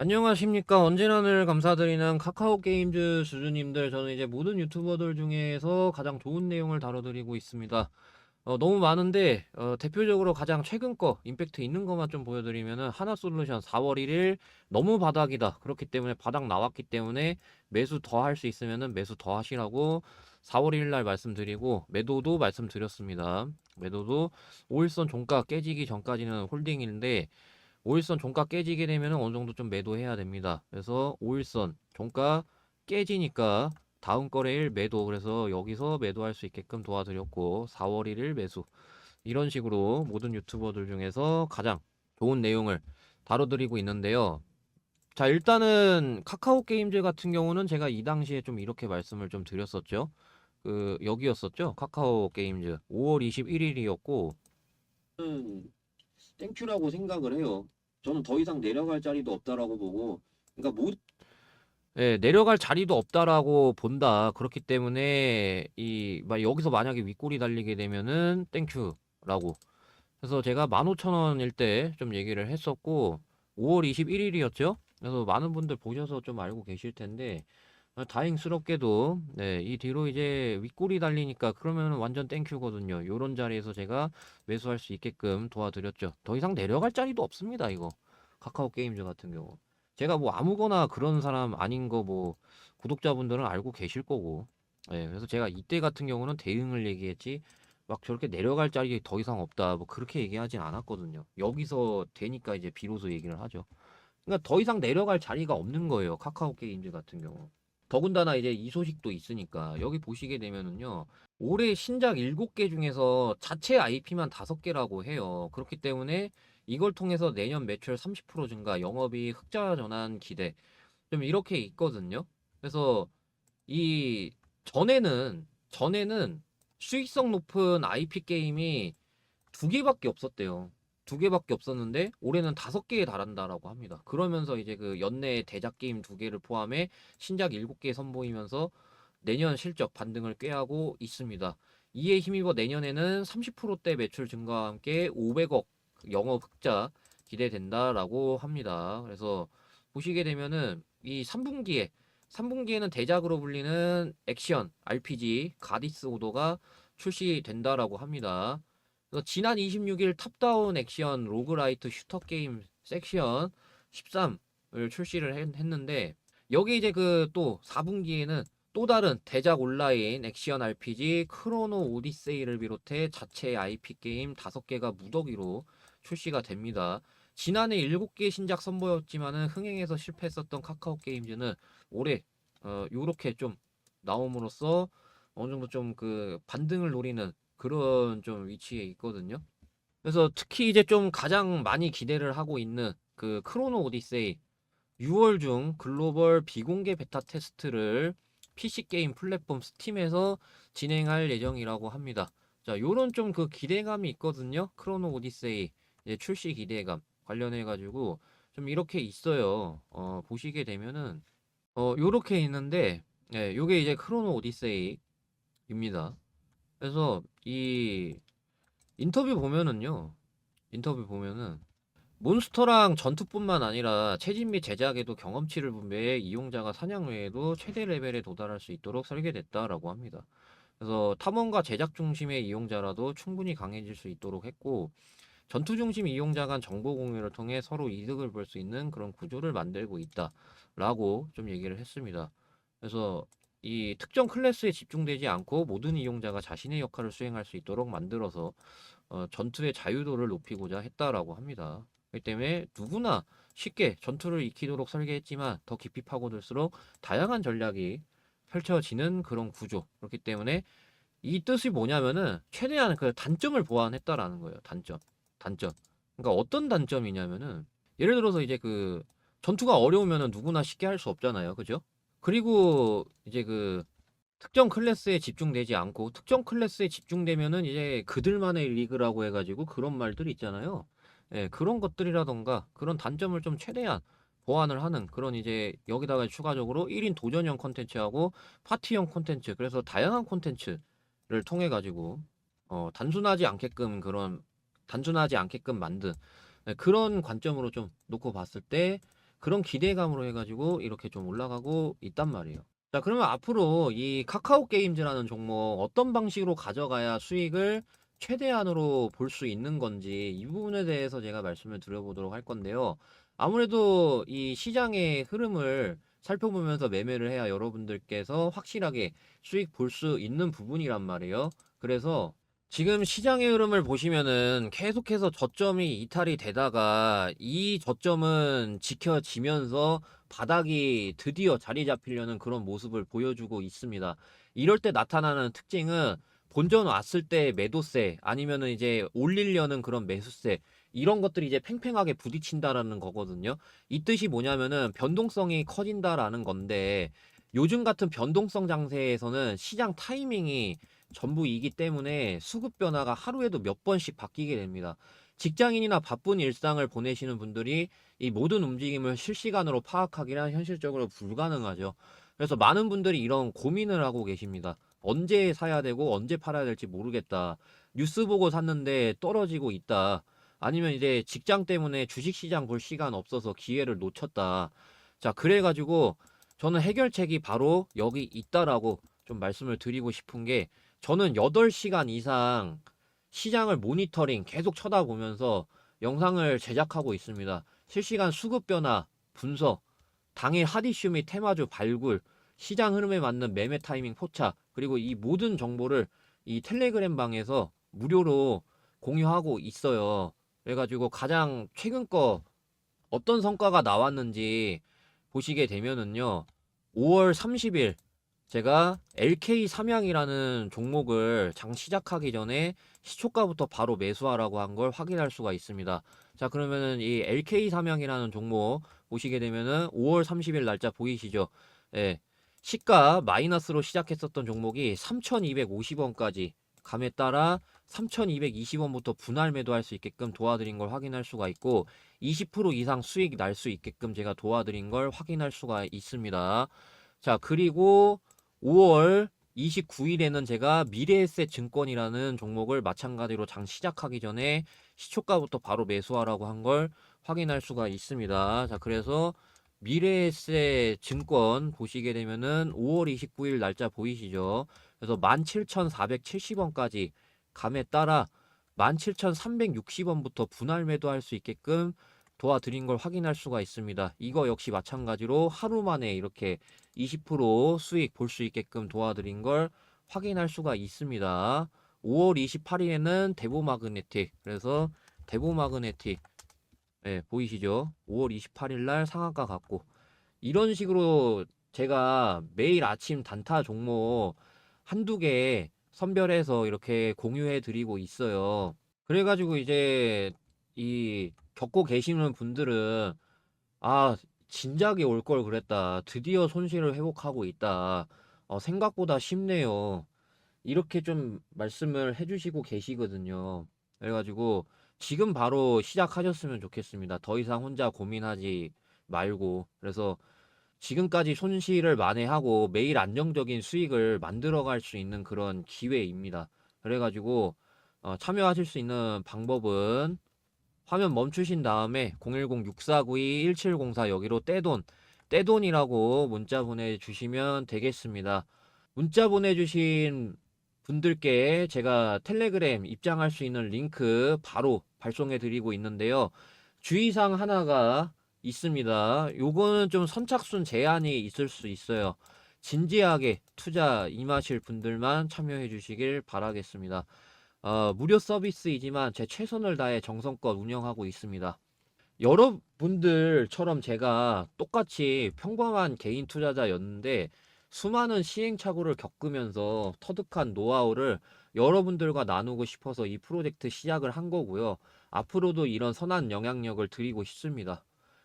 안녕하십니까. 언제나 늘 감사드리는 카카오 게임즈 주주님들. 저는 이제 모든 유튜버들 중에서 가장 좋은 내용을 다뤄드리고 있습니다. 어, 너무 많은데, 어, 대표적으로 가장 최근 거, 임팩트 있는 것만 좀 보여드리면은, 하나솔루션 4월 1일 너무 바닥이다. 그렇기 때문에 바닥 나왔기 때문에 매수 더 할 수 있으면은 매수 더 하시라고 4월 1일 날 말씀드리고, 매도도 말씀드렸습니다. 매도도 5일선 종가 깨지기 전까지는 홀딩인데, 5일선 종가 깨지게 되면 어느 정도 좀 매도해야 됩니다. 그래서 5일선 종가 깨지니까 다음 거래일 매도 그래서 여기서 매도할 수 있게끔 도와드렸고 4월 1일 매수 이런 식으로 모든 유튜버들 중에서 가장 좋은 내용을 다뤄드리고 있는데요. 자 일단은 카카오 게임즈 같은 경우는 제가 이 당시에 좀 이렇게 말씀을 좀 드렸었죠. 그 여기였었죠. 카카오 게임즈 5월 21일이었고 땡큐라고 생각을 해요. 저는 더 이상 내려갈 자리도 없다라고 보고, 그러니까 모, 예, 내려갈 자리도 없다라고 본다. 그렇기 때문에 이막 여기서 만약에 윗골이 달리게 되면은 땡큐라고. 그래서 제가 15,000원일 때 좀 얘기를 했었고 5월 21일이었죠. 그래서 많은 분들 보셔서 좀 알고 계실 텐데 어, 다행스럽게도 네, 이 뒤로 이제 윗골이 달리니까 그러면 완전 땡큐거든요. 요런 자리에서 제가 매수할 수 있게끔 도와드렸죠. 더 이상 내려갈 자리도 없습니다, 이거. 카카오 게임즈 같은 경우. 제가 뭐 아무거나 그런 사람 아닌 거 뭐 구독자분들은 알고 계실 거고. 예, 그래서 제가 이때 같은 경우는 대응을 얘기했지 막 저렇게 내려갈 자리 더 이상 없다. 뭐 그렇게 얘기하진 않았거든요. 여기서 되니까 이제 비로소 얘기를 하죠. 그러니까 더 이상 내려갈 자리가 없는 거예요. 카카오 게임즈 같은 경우. 더군다나 이제 이 소식도 있으니까 여기 보시게 되면은요. 올해 신작 7개 중에서 자체 IP만 5개라고 해요. 그렇기 때문에 이걸 통해서 내년 매출 30% 증가, 영업이 흑자 전환 기대. 좀 이렇게 있거든요. 그래서 이 전에는 전에는 수익성 높은 IP 게임이 두 개밖에 없었대요. 두 개밖에 없었는데 올해는 다섯 개에 달한다라고 합니다. 그러면서 이제 그 연내 대작 게임 두 개를 포함해 신작 일곱 개 선보이면서 내년 실적 반등을 꾀하고 있습니다. 이에 힘입어 내년에는 30%대 매출 증가와 함께 500억 영업 흑자 기대된다라고 합니다. 그래서 보시게 되면은 이 3분기에 3분기에는 대작으로 불리는 액션 RPG 가디스 오더가 출시된다라고 합니다. 그래서 지난 26일 탑다운 액션 로그라이트 슈터 게임 섹션 13을 출시를 했, 했는데 여기 이제 그 또 4분기에는 또 다른 대작 온라인 액션 RPG 크로노 오디세이를 비롯해 자체 IP 게임 5개가 무더기로 출시가 됩니다. 지난해 7개 신작 선보였지만은 흥행에서 실패했었던 카카오 게임즈는 올해 어 요렇게 좀 나옴으로써 어느 정도 좀 그 반등을 노리는 그런 좀 위치에 있거든요. 그래서 특히 이제 좀 가장 많이 기대를 하고 있는 그 크로노 오디세이 6월 중 글로벌 비공개 베타 테스트를 PC 게임 플랫폼 스팀에서 진행할 예정이라고 합니다. 자, 요런 좀 그 기대감이 있거든요. 크로노 오디세이 출시 기대감 관련해 가지고 좀 이렇게 있어요. 어, 보시게 되면은 어, 요렇게 있는데 예, 요게 이제 크로노 오디세이입니다. 그래서 이 인터뷰 보면은요. 인터뷰 보면은 몬스터랑 전투뿐만 아니라 체집 및 제작에도 경험치를 분배해 이용자가 사냥 외에도 최대 레벨에 도달할 수 있도록 설계됐다라고 합니다. 그래서 탐험과 제작 중심의 이용자라도 충분히 강해질 수 있도록 했고 전투 중심 이용자 간 정보 공유를 통해 서로 이득을 볼 수 있는 그런 구조를 만들고 있다라고 좀 얘기를 했습니다. 그래서 이 특정 클래스에 집중되지 않고 모든 이용자가 자신의 역할을 수행할 수 있도록 만들어서 어, 전투의 자유도를 높이고자 했다라고 합니다. 그렇기 때문에 누구나 쉽게 전투를 익히도록 설계했지만 더 깊이 파고들수록 다양한 전략이 펼쳐지는 그런 구조. 그렇기 때문에 이 뜻이 뭐냐면은 최대한 그 단점을 보완했다라는 거예요. 단점. 단점. 그러니까 어떤 단점이냐면은 예를 들어서 이제 그 전투가 어려우면은 누구나 쉽게 할 수 없잖아요. 그죠? 그리고 이제 그 특정 클래스에 집중되지 않고 특정 클래스에 집중되면은 이제 그들만의 리그라고 해가지고 그런 말들이 있잖아요. 예, 그런 것들이라던가 그런 단점을 좀 최대한 보완을 하는 그런 이제 여기다가 추가적으로 1인 도전형 콘텐츠하고 파티형 콘텐츠 그래서 다양한 콘텐츠를 통해 가지고 어, 단순하지 않게끔 그런 단순하지 않게끔 만든 예, 그런 관점으로 좀 놓고 봤을 때 그런 기대감으로 해가지고 이렇게 좀 올라가고 있단 말이에요. 자, 그러면 앞으로 이 카카오 게임즈라는 종목 어떤 방식으로 가져가야 수익을 최대한으로 볼 수 있는 건지 이 부분에 대해서 제가 말씀을 드려보도록 할 건데요. 아무래도 이 시장의 흐름을 살펴보면서 매매를 해야 여러분들께서 확실하게 수익 볼 수 있는 부분이란 말이에요. 그래서 지금 시장의 흐름을 보시면은 계속해서 저점이 이탈이 되다가 이 저점은 지켜지면서 바닥이 드디어 자리 잡히려는 그런 모습을 보여주고 있습니다. 이럴 때 나타나는 특징은 본전 왔을 때 매도세 아니면은 이제 올리려는 그런 매수세 이런 것들이 이제 팽팽하게 부딪힌다라는 거거든요. 이 뜻이 뭐냐면은 변동성이 커진다라는 건데 요즘 같은 변동성 장세에서는 시장 타이밍이 전부이기 때문에 수급 변화가 하루에도 몇 번씩 바뀌게 됩니다. 직장인이나 바쁜 일상을 보내시는 분들이 이 모든 움직임을 실시간으로 파악하기란 현실적으로 불가능하죠. 그래서 많은 분들이 이런 고민을 하고 계십니다. 언제 사야 되고 언제 팔아야 될지 모르겠다. 뉴스 보고 샀는데 떨어지고 있다. 아니면 이제 직장 때문에 주식시장 볼 시간 없어서 기회를 놓쳤다. 자, 그래가지고 저는 해결책이 바로 여기 있다라고 좀 말씀을 드리고 싶은 게 저는 8시간 이상 시장을 모니터링 계속 쳐다보면서 영상을 제작하고 있습니다. 실시간 수급 변화, 분석, 당일 핫이슈 및 테마주 발굴, 시장 흐름에 맞는 매매 타이밍 포착, 그리고 이 모든 정보를 이 텔레그램 방에서 무료로 공유하고 있어요. 그래가지고 가장 최근 거 어떤 성과가 나왔는지 보시게 되면은요. 5월 30일 제가 LK 삼양이라는 종목을 장 시작하기 전에 시초가부터 바로 매수하라고 한 걸 확인할 수가 있습니다. 자, 그러면은 이 LK 삼양이라는 종목 보시게 되면은 5월 30일 날짜 보이시죠? 예. 시가 마이너스로 시작했었던 종목이 3,250원까지 감에 따라 3,220원부터 분할 매도할 수 있게끔 도와드린 걸 확인할 수가 있고 20% 이상 수익 날 수 있게끔 제가 도와드린 걸 확인할 수가 있습니다. 자, 그리고 5월 29일에는 제가 미래에셋 증권이라는 종목을 마찬가지로 장 시작하기 전에 시초가부터 바로 매수하라고 한 걸 확인할 수가 있습니다. 자, 그래서 미래에셋 증권 보시게 되면은 5월 29일 날짜 보이시죠? 그래서 17,470원까지 감에 따라 17,360원부터 분할 매도할 수 있게끔 도와드린 걸 확인할 수가 있습니다. 이거 역시 마찬가지로 하루 만에 이렇게 20% 수익 볼 수 있게끔 도와드린 걸 확인할 수가 있습니다. 5월 28일에는 대보 마그네틱 그래서 대보 마그네틱 네, 보이시죠? 5월 28일 날 상한가 갔고 이런 식으로 제가 매일 아침 단타 종목 한두 개 선별해서 이렇게 공유해 드리고 있어요. 그래가지고 이제 이 겪고 계시는 분들은 아 진작에 올 걸 그랬다. 드디어 손실을 회복하고 있다. 어, 생각보다 쉽네요. 이렇게 좀 말씀을 해주시고 계시거든요. 그래가지고 지금 바로 시작하셨으면 좋겠습니다. 더 이상 혼자 고민하지 말고 그래서 지금까지 손실을 만회하고 매일 안정적인 수익을 만들어갈 수 있는 그런 기회입니다. 그래가지고 어, 참여하실 수 있는 방법은 화면 멈추신 다음에 010-6492-1704 여기로 떼돈, 떼돈이라고 문자 보내주시면 되겠습니다. 문자 보내주신 분들께 제가 텔레그램 입장할 수 있는 링크 바로 발송해 드리고 있는데요. 주의사항 하나가 있습니다. 요거는 좀 선착순 제한이 있을 수 있어요. 진지하게 투자 임하실 분들만 참여해 주시길 바라겠습니다. 어, 무료 서비스이지만 제 최선을 다해 정성껏 운영하고 있습니다. 여러분들처럼 제가 똑같이 평범한 개인 투자자였는데 수많은 시행착오를 겪으면서 터득한 노하우를 여러분들과 나누고 싶어서 이 프로젝트 시작을 한 거고요. 앞으로도 이런 선한 영향력을 드리고 싶습니다.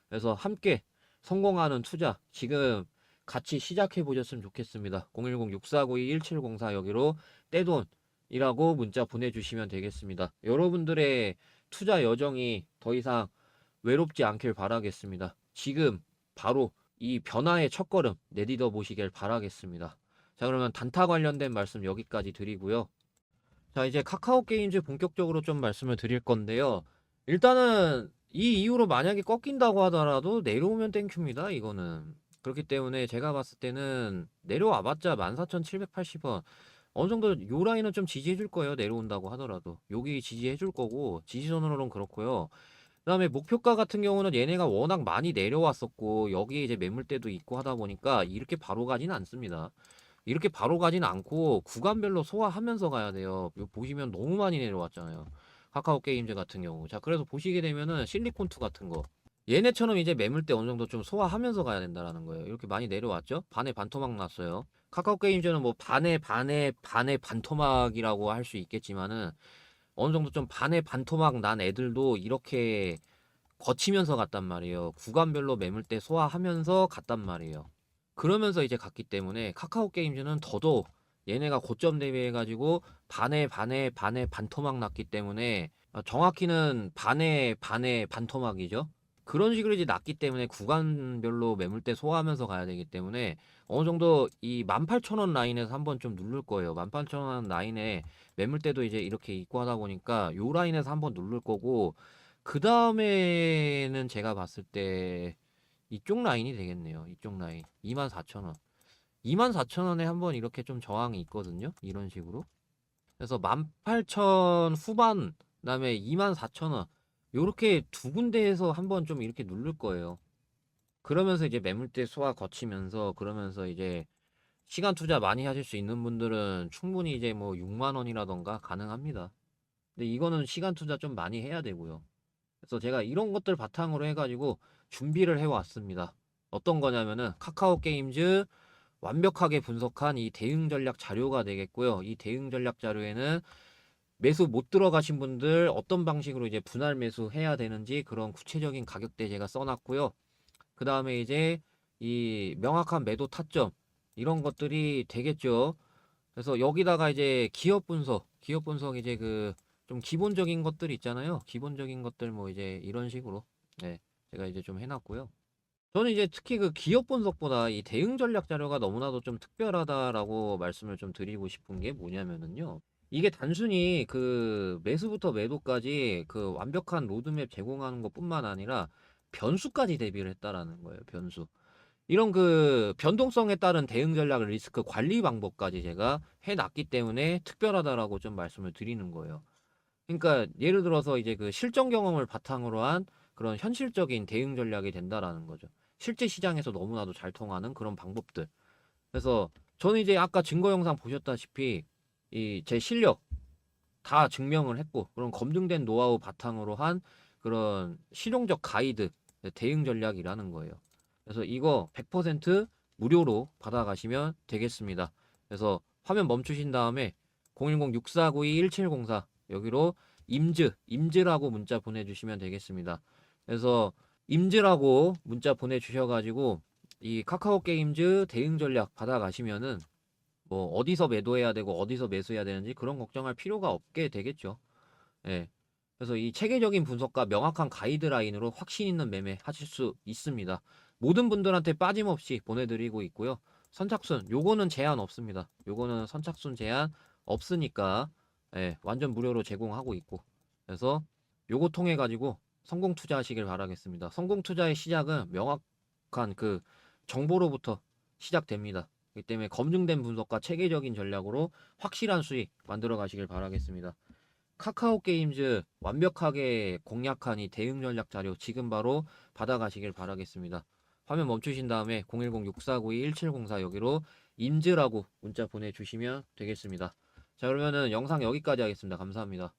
그래서 함께 성공하는 투자 지금 같이 시작해 보셨으면 좋겠습니다. 010-6492-1704 여기로 떼돈 이라고 문자 보내주시면 되겠습니다. 여러분들의 투자 여정이 더 이상 외롭지 않길 바라겠습니다. 지금 바로 이 변화의 첫걸음 내디뎌 보시길 바라겠습니다. 자 그러면 단타 관련된 말씀 여기까지 드리고요. 자 이제 카카오 게임즈 본격적으로 좀 말씀을 드릴 건데요. 일단은 이 이후로 만약에 꺾인다고 하더라도 내려오면 땡큐입니다. 이거는. 그렇기 때문에 제가 봤을 때는 내려와봤자 14,780원. 어느 정도 요 라인은 좀 지지해 줄 거예요. 내려온다고 하더라도. 여기 지지해 줄 거고 지지선으로는 그렇고요. 그다음에 목표가 같은 경우는 얘네가 워낙 많이 내려왔었고 여기에 이제 매물대도 있고 하다 보니까 이렇게 바로 가지는 않습니다. 이렇게 바로 가지는 않고 구간별로 소화하면서 가야 돼요. 요 보시면 너무 많이 내려왔잖아요. 카카오 게임즈 같은 경우. 자, 그래서 보시게 되면은 실리콘2 같은 거. 얘네처럼 이제 매물대 어느 정도 좀 소화하면서 가야 된다라는 거예요. 이렇게 많이 내려왔죠? 반에 반토막 났어요. 카카오 게임즈는 뭐 반에 반에 반에 반토막이라고 할 수 있겠지만은 어느 정도 좀 반에 반토막 난 애들도 이렇게 거치면서 갔단 말이에요. 구간별로 매물대 소화하면서 갔단 말이에요. 그러면서 이제 갔기 때문에 카카오 게임즈는 더더욱 얘네가 고점 대비해가지고 반에 반에 반에 반토막 났기 때문에 어, 정확히는 반에 반에 반토막이죠. 그런 식으로 이제 났기 때문에 구간별로 매물대 소화하면서 가야 되기 때문에 어느 정도 이 18,000원 라인에서 한번 좀 누를 거예요. 18,000원 라인에 매물대도 이제 이렇게 있고 하다 보니까 요 라인에서 한번 누를 거고 그 다음에는 제가 봤을 때 이쪽 라인이 되겠네요. 이쪽 라인 24,000원. 24,000원에 한번 이렇게 좀 저항이 있거든요. 이런 식으로. 그래서 18,000 후반 그다음에 24,000원 요렇게 두 군데에서 한번 좀 이렇게 누를 거예요. 그러면서 이제 매물대 소화 거치면서 그러면서 이제 시간 투자 많이 하실 수 있는 분들은 충분히 이제 뭐 6만 원이라던가 가능합니다. 근데 이거는 시간 투자 좀 많이 해야 되고요. 그래서 제가 이런 것들 바탕으로 해가지고 준비를 해왔습니다. 어떤 거냐면은 카카오 게임즈 완벽하게 분석한 이 대응 전략 자료가 되겠고요. 이 대응 전략 자료에는 매수 못 들어가신 분들 어떤 방식으로 이제 분할 매수 해야 되는지 그런 구체적인 가격대 제가 써놨고요. 그 다음에 이제 이 명확한 매도 타점 이런 것들이 되겠죠. 그래서 여기다가 이제 기업 분석, 기업 분석 이제 그 좀 기본적인 것들 있잖아요. 기본적인 것들 뭐 이제 이런 식으로 네 제가 이제 좀 해놨고요. 저는 이제 특히 그 기업 분석보다 이 대응 전략 자료가 너무나도 좀 특별하다라고 말씀을 좀 드리고 싶은 게 뭐냐면은요. 이게 단순히 그 매수부터 매도까지 그 완벽한 로드맵 제공하는 것뿐만 아니라 변수까지 대비를 했다라는 거예요. 변수. 이런 그 변동성에 따른 대응 전략 리스크 관리 방법까지 제가 해놨기 때문에 특별하다라고 좀 말씀을 드리는 거예요. 그러니까 예를 들어서 이제 그 실전 경험을 바탕으로 한 그런 현실적인 대응 전략이 된다라는 거죠. 실제 시장에서 너무나도 잘 통하는 그런 방법들. 그래서 저는 이제 아까 증거 영상 보셨다시피 이 제 실력 다 증명을 했고 그런 검증된 노하우 바탕으로 한 그런 실용적 가이드 대응 전략이라는 거예요. 그래서 이거 100% 무료로 받아가시면 되겠습니다. 그래서 화면 멈추신 다음에 010-6492-1704 여기로 임즈, 임즈라고 문자 보내주시면 되겠습니다. 그래서 임즈라고 문자 보내주셔가지고 이 카카오 게임즈 대응 전략 받아가시면은 뭐 어디서 매도해야 되고 어디서 매수해야 되는지 그런 걱정할 필요가 없게 되겠죠. 예. 그래서 이 체계적인 분석과 명확한 가이드라인으로 확신 있는 매매 하실 수 있습니다. 모든 분들한테 빠짐없이 보내드리고 있고요. 선착순 요거는 제한 없습니다. 요거는 선착순 제한 없으니까 예, 완전 무료로 제공하고 있고 그래서 요거 통해 가지고 성공 투자하시길 바라겠습니다. 성공 투자의 시작은 명확한 그 정보로부터 시작됩니다. 그렇기 때문에 검증된 분석과 체계적인 전략으로 확실한 수익 만들어 가시길 바라겠습니다. 카카오 게임즈 완벽하게 공략한 이 대응 전략 자료 지금 바로 받아가시길 바라겠습니다. 화면 멈추신 다음에 010-6492-1704 여기로 임즈라고 문자 보내주시면 되겠습니다. 자 그러면은 영상 여기까지 하겠습니다. 감사합니다.